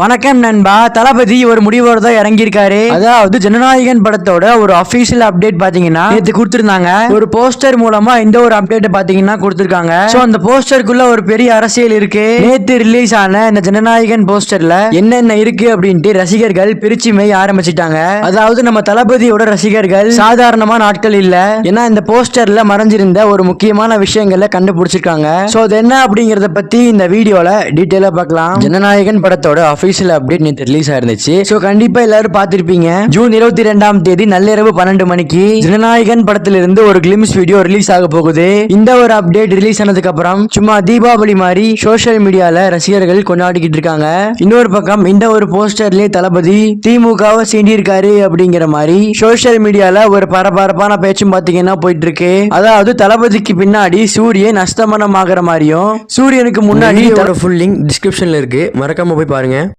வணக்கம் நண்பா. தளபதி ஒரு முடிவோட தான் இறங்கியிருக்காரு. அதாவது ஜனநாயகன் படத்தோட ஒரு அபிஷியல் அப்டேட் பாத்தீங்கன்னா நேத்து கொடுத்திருந்தாங்க. ஒரு போஸ்டர் மூலமா இந்த ஒரு அப்டேட் பாத்தீங்கன்னா கொடுத்திருக்காங்க. சோ அந்த போஸ்டருக்குள்ள ஒரு பெரிய அரசியல் இருக்கு. நேத்து ரிலீஸ் ஆன இந்த ஜனநாயகன் போஸ்டர்ல என்னென்ன இருக்கு அப்படின்ட்டு ரசிகர்கள் பிரிச்சு மேய் ஆரம்பிச்சிட்டாங்க. அதாவது நம்ம தளபதியோட ரசிகர்கள் சாதாரணமான ஆட்கள் இல்ல. ஏன்னா இந்த போஸ்டர்ல மறைஞ்சிருந்த ஒரு முக்கியமான விஷயங்களை கண்டுபிடிச்சிருக்காங்க. சோ அது என்ன அப்படிங்கறத பத்தி இந்த வீடியோல டீட்டெயிலா பார்க்கலாம். ஜனநாயகன் படத்தோட அபிஷியல் அப்டேட் நேற்று ரிலீஸ் ஆயிருந்துச்சு. சோ கண்டிப்பா எல்லாரும் பார்த்திருப்பீங்க. ஜூன் இருபத்தி ரெண்டாம் தேதி நள்ளிரவு பன்னெண்டு மணிக்கு ஜனநாயகன் படத்திலிருந்து ஒரு கிளிம்ஸ் வீடியோ ரிலீஸ் ஆக போகுது. இந்த ஒரு அப்டேட் ரிலீஸ் ஆனதுக்கு அப்புறம் சும்மா தீபாவளி மாதிரி சோஷியல் மீடியால ரசிகர்கள் கொண்டாடிக்கிட்டு இருக்காங்க. இன்னொரு பக்கம் இந்த ஒரு போஸ்டர்லயே தளபதி திமுகவை சீண்டியிருக்காரு அப்படிங்கிற மாதிரி சோஷியல் மீடியால ஒரு பரபரப்பான பேச்சும் பாத்தீங்கன்னா போயிட்டு இருக்கு அதாவது தளபதிக்கு பின்னாடி சூரியன் அஸ்தமனம் ஆகிற மாதிரியும் சூரியனுக்கு முன்னாடி ஃபுல் லிங்க் டிஸ்கிரிப்ஷன்ல இருக்கு. மறக்காம போய் பாருங்க.